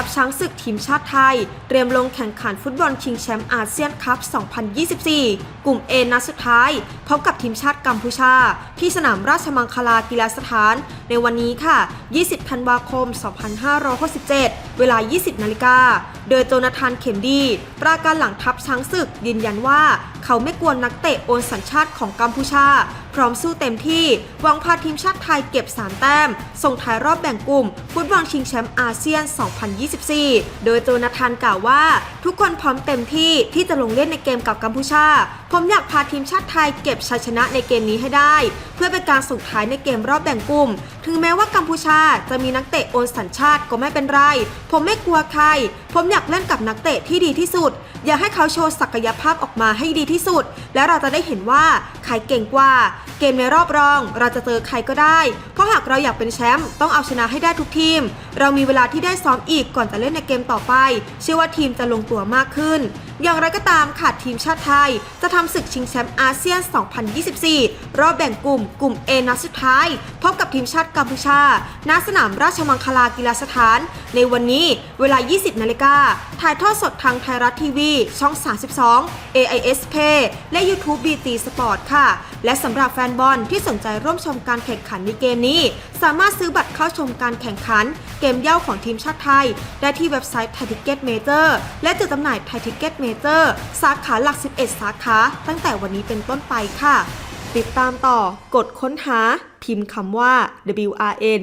ทัพช้างศึกทีมชาติไทย เตรียมลงแข่งขันฟุตบอลชิงแชมป์อาเซียนคัพ 2024 กลุ่ม A นัดสุดท้าย พบกับทีมชาติกัมพูชา ที่สนามราชมังคลากีฬาสถาน ในวันนี้ค่ะ 20 ธันวาคม 2567 เวลา 20 นาฬิกา โดยโจนาธานเข็มดี ปราการหลังทัพช้างศึกยืนยันว่าเขาไม่กลัวนักเตะโอนสัญชาติของกัมพูชา พร้อมสู้เต็มที่หวังพาทีมชาติไทยเก็บ 3 แต้ม ส่งท้ายรอบแบ่งกลุ่ม ฟุตบอลชิงแชมป์อาเซียน 2024 โดยโจนาธานกล่าวว่า ทุกคนพร้อมเต็มที่ที่จะลงเล่นในเกมกับกัมพูชา ผมอยากพาทีมชาติไทยเก็บชัยชนะในเกมนี้ให้ได้ เพื่อเป็นการส่งท้ายในเกมรอบแบ่งกลุ่ม ถึงแม้ว่ากัมพูชาจะมีนักเตะโอนสัญชาติก็ไม่เป็นไร ผมไม่กลัวใคร ผมอยากเล่นกับนักเตะที่ดีที่สุด อยากให้เขาโชว์ศักยภาพออกมาให้ดีที่สุด และเราจะได้เห็นว่า ครเก่งกว่า เกมในรอบรอง เราจะเจอใครก็ได้ เพราะหากเราอยากเป็นแชมป์ต้องเอาชนะให้ได้ทุกทีม เรามีเวลาที่ได้ซ้อมอีกก่อนจะเล่นในเกมต่อไป เชื่อว่าทีมจะลงตัวมากขึ้น อย่างไรก็ตามค่ะทีมชาติไทย จะทำศึกชิงแชมป์อาเซียน 2024 รอบแบ่งกลุ่มกลุ่ม A นัดสุดท้าย พบกับทีมชาติกัมพูชา ณ สนามราชมังคลากีฬาสถาน ในวันนี้เวลา 20 นาฬิกา ถ่ายทอดสดทางไทยรัฐทีวี ช่อง 32 AIS Pay และ YouTube BT Sport ค่ะและสำหรับแฟนบอลที่สนใจร่วมชมการแข่งขันในเกมนี้ สามารถซื้อบัตรเข้าชมการแข่งขัน เกมเย่าของทีมชาติไทย ได้ที่เว็บไซต์ไทยทิกเก็ตเมเจอร์และจุดจำหน่ายไทยทิกเก็ตเมเจอร์สาขาหลัก 11 สาขา ตั้งแต่วันนี้เป็นต้นไปค่ะ ติดตามต่อกดค้นหา พิมพ์คำว่า WRN